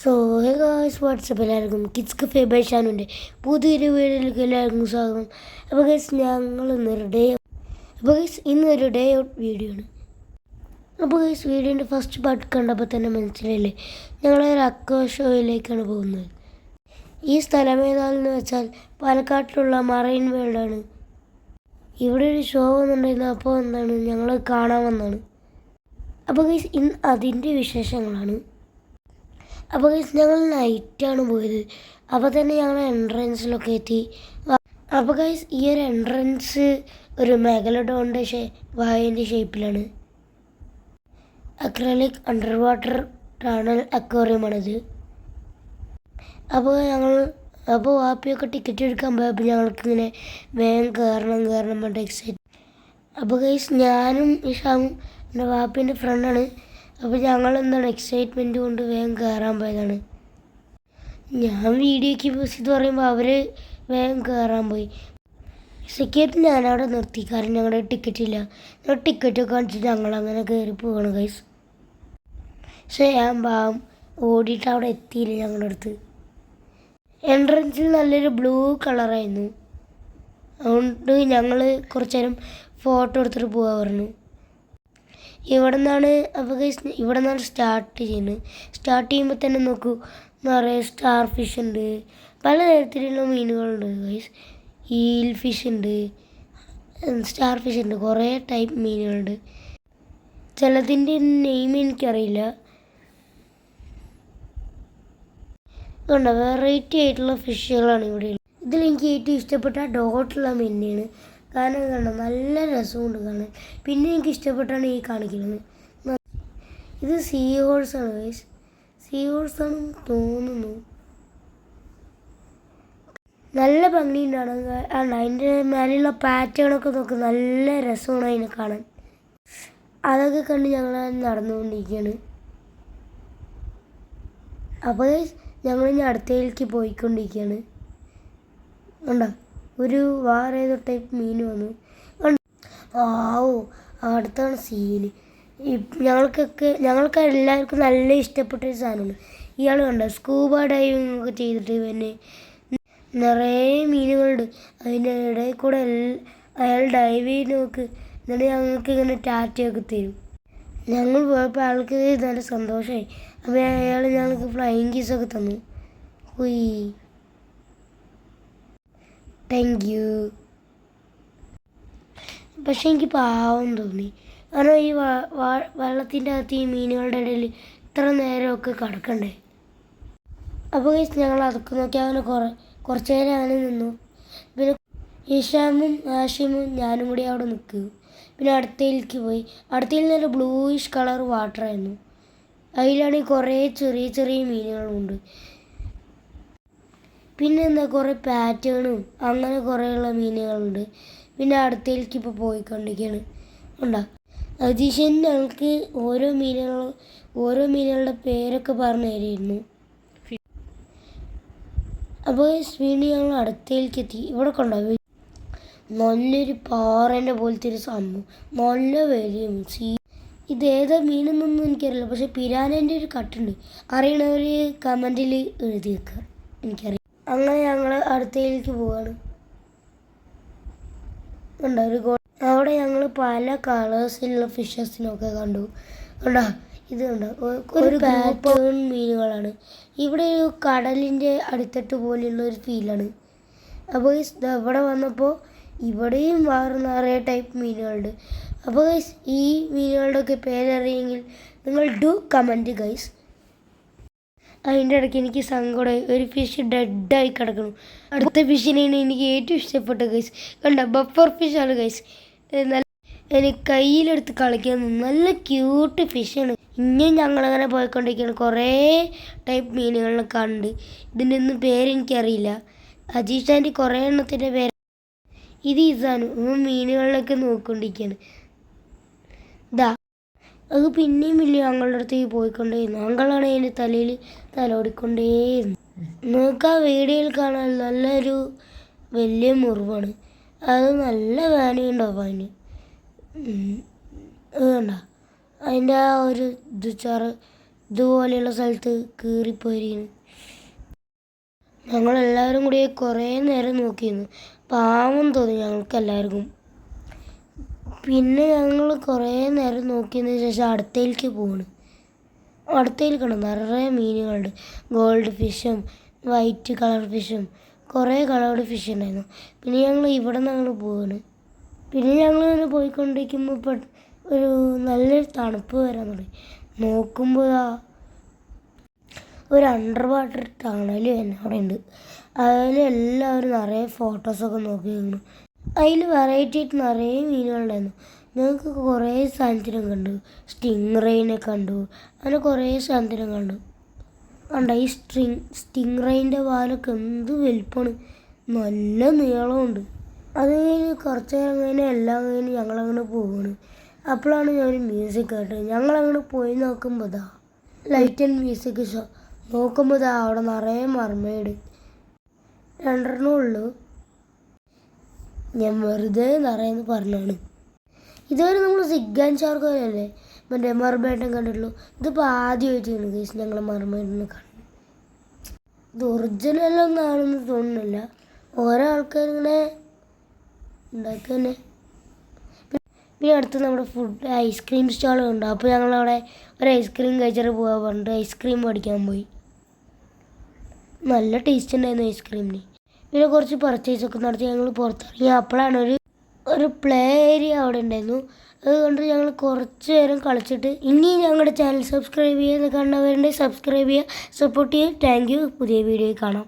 So hey guys what's up എല്ലാവർക്കും kids cafe by പുതിയൊരു വീഡിയോയിലേക്ക് എല്ലാവർക്കും സ്വാഗതം. അപ്പോൾ ഗൈസ് ഞങ്ങൾ ഇന്നൊരു ഡേ അപ്പോൾ ഗൈസ് ഇന്നൊരു ഡേ ഔട്ട് വീഡിയോ ആണ്. അപ്പോൾ ഗൈസ് വീഡിയോന്റെ ഫസ്റ്റ് പാർട്ട് കണ്ടപ്പോൾ തന്നെ മനസ്സിലായില്ലേ? ഞങ്ങളൊരു അക്വ ഷോയിലേക്കാണ് പോകുന്നത്. ഈ സ്ഥലം ഏതാണെന്ന് വെച്ചാൽ പാലക്കാട്ടിലുള്ള മറൈൻ വേൾഡ് ആണ്. ഇവിടെ ഒരു ഷോ വന്നിട്ടുണ്ടായിരുന്നു. അപ്പോൾ എന്താണ്? ഞങ്ങൾ കാണാൻ വന്നതാണ്. അപ്പോൾ ഗൈസ് ഇന്ന് അതിന്റെ വിശേഷങ്ങളാണ്. അപ്പോൾ ഞങ്ങൾ നൈറ്റാണ് പോയത്. അപ്പോൾ തന്നെ ഞങ്ങൾ എൻട്രൻസിലൊക്കെ എത്തി. അപ്പോൾ ഗൈസ് ഈ ഒരു എൻട്രൻസ് ഒരു മെഗലഡോണിന്റെ ഷേ വായന്റെ ഷേപ്പിലാണ് അക്രലിക് അണ്ടർ വാട്ടർ ടണൽ അക്വേറിയമാണിത് അപ്പോൾ ഞങ്ങൾ അപ്പോൾ വാപ്പിയൊക്കെ ടിക്കറ്റ് എടുക്കാൻ പോയപ്പോൾ ഞങ്ങൾക്ക് ഇങ്ങനെ വേഗം കയറണം കയറണം പറഞ്ഞിട്ട് എക്സൈറ്റ് അപ്പോൾ ഗൈസ് ഞാനും ഇഷാമും എന്റെ വാപ്പിന്റെ ഫ്രണ്ടാണ് അപ്പോൾ ഞങ്ങൾ എന്താണ് എക്സൈറ്റ്മെന്റ് കൊണ്ട് വേഗം കയറാൻ പോയതാണ്. ഞാൻ വീഡിയോയ്ക്ക് പോസ് ചെയ്ത് പറയുമ്പോൾ അവർ വേഗം കയറാൻ പോയി. സെക്യൂരിറ്റി ഞാനവിടെ നിർത്തി. കാരണം ഞങ്ങളുടെ ടിക്കറ്റ് ഇല്ല. ഞങ്ങൾ ടിക്കറ്റ് കാണിച്ചിട്ട് ഞങ്ങൾ അങ്ങനെ കയറി പോവാണ് ഗൈസ് പക്ഷേ ഞാൻ പാവം ഓടിയിട്ട് അവിടെ എത്തിയില്ല ഞങ്ങളുടെ അടുത്ത്. എൻട്രൻസിൽ നല്ലൊരു ബ്ലൂ കളറായിരുന്നു അതുകൊണ്ട് ഞങ്ങൾ കുറച്ച് നേരം ഫോട്ടോ എടുത്തിട്ട് പോകാൻ പറഞ്ഞു. ഇവിടെ നിന്നാണ് അപ്പോൾ ഗൈസ് ഇവിടെ നിന്നാണ് സ്റ്റാർട്ട് ചെയ്യുന്നത്. സ്റ്റാർട്ട് ചെയ്യുമ്പോൾ തന്നെ നോക്കൂ നിറയെ സ്റ്റാർ ഫിഷ് ഉണ്ട്. പല തരത്തിലുള്ള മീനുകളുണ്ട് ഗൈസ് ഈൽ ഫിഷ് ഉണ്ട് സ്റ്റാർ ഫിഷ് ഉണ്ട് കുറേ ടൈപ്പ് മീനുകളുണ്ട്. ചിലതിന്റെ നെയിം എനിക്കറിയില്ല. അതുകൊണ്ട് വെറൈറ്റി ആയിട്ടുള്ള ഫിഷുകളാണ് ഇവിടെ ഇതിൽ എനിക്ക് ഏറ്റവും ഇഷ്ടപ്പെട്ട ഡോട്ടുള്ള മീനിനെയാണ് കാരണം കാണാൻ നല്ല രസമുണ്ട് കാണാൻ. പിന്നെ എനിക്ക് ഇഷ്ടപ്പെട്ടാണ് ഈ കാണിക്കുന്നത്. ഇത് സീ ആണ് ഗൈസ് സീ ഹോഴ്സാണെന്ന് തോന്നുന്നു. നല്ല ഭംഗിയുണ്ടാണ് ആണ് അതിന്റെ മേലെയുള്ള പാറ്റേണൊക്കെ നോക്ക് നല്ല രസമാണ് അതിനെ കാണാൻ. അതൊക്കെ കണ്ട് ഞങ്ങൾ നടന്നുകൊണ്ടിരിക്കുകയാണ്. അപ്പോൾ ഞങ്ങൾ ഇനി അടുത്തയിലേക്ക് പോയിക്കൊണ്ടിരിക്കുകയാണ്. ഉണ്ടോ ഒരു വേറെ ടൈപ്പ് മീൻ വന്നു. ആവോ അടുത്താണ് സീന് ഞങ്ങൾക്കൊക്കെ ഞങ്ങൾക്ക് എല്ലാവർക്കും നല്ല ഇഷ്ടപ്പെട്ട ഒരു സാധനമാണ്. ഇയാൾ കണ്ട? സ്കൂബ ഡൈവിംഗ് ഒക്കെ ചെയ്തിട്ട് പിന്നെ നിറയെ മീനുകളുണ്ട്. അതിന്റെ ഇടയിൽ കൂടെ അയാൾ ഡൈവ് ചെയ്ത് നോക്ക്. എന്നിട്ട് ഞങ്ങൾക്ക് ഇങ്ങനെ ടാറ്റയൊക്കെ തരും. ഞങ്ങൾ പോയപ്പോൾ അയാൾക്ക് നല്ല സന്തോഷമായി. അപ്പോൾ അയാൾ ഞങ്ങൾക്ക് ഫ്ലൈയിങ് കീസൊക്കെ തന്നു. ഉയ് താങ്ക് യു പക്ഷെ എനിക്ക് പാവം തോന്നി. കാരണം ഈ വെള്ളത്തിന്റെ അകത്ത് ഈ മീനുകളുടെ ഇടയിൽ ഇത്ര നേരമൊക്കെ കിടക്കണ്ടേ? അപ്പോൾ ഗൈസ് ഞങ്ങൾ അതൊക്കെ നോക്കി അങ്ങനെ കുറേ കുറച്ച് നേരം അങ്ങനെ നിന്നു. പിന്നെ ഈശാമും ആഷിമും ഞാനും കൂടി അവിടെ നിൽക്കും. പിന്നെ അടുത്തയിലേക്ക് പോയി. അടുത്തയിൽ നല്ല ബ്ലൂയിഷ് കളർ വാട്ടർ ആയിരുന്നു. അതിലാണെങ്കിൽ കുറേ ചെറിയ ചെറിയ മീനുകളുണ്ട്. പിന്നെ എന്താ കുറേ പാറ്റേണും അങ്ങനെ കുറേയുള്ള മീനുകളുണ്ട്. പിന്നെ അടുത്തേക്ക് ഇപ്പോൾ പോയിക്കൊണ്ടിരിക്കുകയാണ് ഉണ്ടാ അതീശൻ ഞങ്ങൾക്ക് ഓരോ മീനുകൾ ഓരോ മീനുകളുടെ പേരൊക്കെ പറഞ്ഞു തരുമായിരുന്നു അപ്പോൾ വീണ്ടും ഞങ്ങൾ അടുത്തേക്ക് എത്തി. ഇവിടെ കണ്ടോ? നല്ലൊരു പാറേന്റെ പോലത്തെ ഒരു സംഭവം. നല്ല വലിയ സീ ഇത് ഏതാ മീനെന്നൊന്നും എനിക്കറിയില്ല. പക്ഷെ പിരാനേന്റെ ഒരു കട്ടുണ്ട്. അറിയണവർ കമന്റിൽ എഴുതി വെക്കുക എനിക്കറിയാം അങ്ങനെ ഞങ്ങൾ അടുത്തയിലേക്ക് പോവാണ്. ഉണ്ടോ ഒരു ഗോ അവിടെ ഞങ്ങൾ പല കളേഴ്സിലുള്ള ഫിഷസിനൊക്കെ കണ്ടു. കണ്ടോ ഇത് കണ്ടോ ഒരു പാറ്റേൺ മീനുകളാണ്. ഇവിടെ ഒരു കടലിന്റെ അടിത്തട്ട് പോലെയുള്ള ഒരു ഫീലാണ്. അപ്പോൾ ഇവിടെ വന്നപ്പോൾ ഇവിടെയും വേറെ നിറയെ ടൈപ്പ് മീനുകളുണ്ട്. അപ്പോൾ ഗൈസ് ഈ മീനുകളുടെ ഒക്കെ പേരറിയെങ്കിൽ നിങ്ങൾ ഡു കമന്റ് ഗൈസ് അതിന്റെ ഇടയ്ക്ക് എനിക്ക് സങ്കടമായി ഒരു ഫിഷ് ഡെഡായി കിടക്കണം അടുത്ത ഫിഷിനെയാണ് എനിക്ക് ഏറ്റവും ഇഷ്ടപ്പെട്ട ഗൈസ് കണ്ട? ബഫർ ഫിഷാണ് ഗൈസ് നല്ല എനിക്ക് കയ്യിലെടുത്ത് കളിക്കാൻ നല്ല ക്യൂട്ട് ഫിഷാണ് ഇങ്ങനെ ഞങ്ങളങ്ങനെ പോയിക്കൊണ്ടിരിക്കുകയാണ്. കുറേ ടൈപ്പ് മീനുകളെ കണ്ട്. ഇതിന്റെ ഒന്നും പേരെനിക്കറിയില്ല അജീഷ് ആന്റി കുറേ എണ്ണത്തിന്റെ പേര് ഇത് ഇസാനു മീനുകളിലൊക്കെ നോക്കിക്കൊണ്ടിരിക്കുകയാണ്. ഇതാ അത് പിന്നെയും വലിയ ഞങ്ങളുടെ അടുത്തേക്ക് പോയിക്കൊണ്ടേയിരുന്നു. ഞങ്ങളാണ് അതിന്റെ തലയിൽ തലോടിക്കൊണ്ടേയിരുന്നു. നിങ്ങൾക്ക് ആ വീഡിയോയിൽ കാണാൻ നല്ലൊരു വലിയ മുറിവാണ്. അത് നല്ല വേനയുണ്ടാവും അതിന്. വേണ്ട അതിന്റെ ആ ഒരു ഇത് ഇതുപോലെയുള്ള സ്ഥലത്ത് കീറിപ്പോയിരിക്കുന്നു. ഞങ്ങളെല്ലാവരും കൂടി കുറേ നേരം നോക്കിയിരുന്നു. പാവം തോന്നി ഞങ്ങൾക്ക് എല്ലാവർക്കും പിന്നെ ഞങ്ങൾ കുറേ നേരം നോക്കിയതിന് ശേഷം അടുത്തേക്ക് പോണു. അടുത്തേൽ കണ്ടു നിറയെ മീനുകളുണ്ട്. ഗോൾഡ് ഫിഷും വൈറ്റ് കളർ ഫിഷും കുറേ കളർഡ് ഫിഷ് ഉണ്ടായിരുന്നു. പിന്നെ ഞങ്ങൾ ഇവിടെ നിന്ന് ഞങ്ങൾ പോവാണ് പിന്നെ ഞങ്ങൾ ഇങ്ങനെ പോയിക്കൊണ്ടിരിക്കുമ്പോൾ ഒരു നല്ലൊരു തണുപ്പ് വരാൻ തുടങ്ങി. നോക്കുമ്പോൾ ഒരു അണ്ടർ വാട്ടർ ടണൽ തന്നെ അവിടെ ഉണ്ട്. അതിൽ എല്ലാവരും നിറയെ ഫോട്ടോസൊക്കെ നോക്കി നിന്നു. അതിൽ വെറൈറ്റി ആയിട്ട് നിറയെ മീനുകളുണ്ടായിരുന്നു. ഞങ്ങൾക്ക് കുറേ സാധനത്തിനും കണ്ടു. സ്റ്റിങ് റെയിനെ കണ്ടു. അങ്ങനെ കുറേ സാധനത്തിനും കണ്ടു. കണ്ട ഈ സ്ട്രിങ് സ്റ്റിങ് റെയിന്റെ വാലൊക്കെ എന്ത് വലിപ്പമാണ് നല്ല നീളമുണ്ട്. അത് കഴിഞ്ഞ് കുറച്ച് നേരം കഴിഞ്ഞ് എല്ലാം കഴിഞ്ഞ് ഞങ്ങളങ്ങനെ പോവാണ്. അപ്പോഴാണ് ഞാൻ മ്യൂസിക് കേട്ടത്. ഞങ്ങളങ്ങനെ പോയി നോക്കുമ്പോൾ ദാ ലൈറ്റ് ആൻഡ് മ്യൂസിക് ഷോ നോക്കുമ്പോൾ അവിടെ നിറയെ മർമേഡ് രണ്ടെണ്ണേ ഉള്ളൂ. ഞാൻ വെറുതെ നിറയെന്ന് പറഞ്ഞാണ്. ഇതുവരെ നമ്മൾ സിഗാൻ ചാർക്കോലല്ലേ? മറ്റേ മർമേട്ടൻ കണ്ടിട്ടുള്ളൂ. ഇതിപ്പോൾ ആദ്യമായിട്ടാണ് ഗൈസ് ഞങ്ങൾ മർമേട്ടിനെ കാണുന്നത് ഇത് ഒറിജിനലൊന്നും ആണെന്ന് തോന്നുന്നില്ല. ഓരോ ആൾക്കാരിങ്ങനെ ഉണ്ടാക്കുക തന്നെ പിന്നെ അടുത്ത് നമ്മുടെ ഫുഡ് ഐസ്ക്രീം സ്റ്റാളുണ്ട് അപ്പോൾ ഞങ്ങളവിടെ ഒരു ഐസ്ക്രീം കഴിച്ചിട്ട് പോകാൻ പറഞ്ഞിട്ട് ഐസ്ക്രീം മേടിക്കാൻ പോയി. നല്ല ടേസ്റ്റ് ഉണ്ടായിരുന്നു ഐസ്ക്രീമിന് പിന്നെ കുറച്ച് പർച്ചേസ് ഒക്കെ നടത്തി ഞങ്ങൾ പുറത്തിറങ്ങി. അപ്പോഴാണ് ഒരു ഒരു പ്ലേ ഏരിയ അവിടെ ഉണ്ടായിരുന്നു. അതുകൊണ്ട് ഞങ്ങൾ കുറച്ച് നേരം കളിച്ചിട്ട് ഇനി ഞങ്ങളുടെ ചാനൽ സബ്സ്ക്രൈബ് ചെയ്യുന്ന കണ്ടവരുണ്ടെങ്കിൽ സബ്സ്ക്രൈബ് ചെയ്യുക സപ്പോർട്ട് ചെയ്യുക. താങ്ക് യു പുതിയ വീഡിയോയിൽ കാണാം.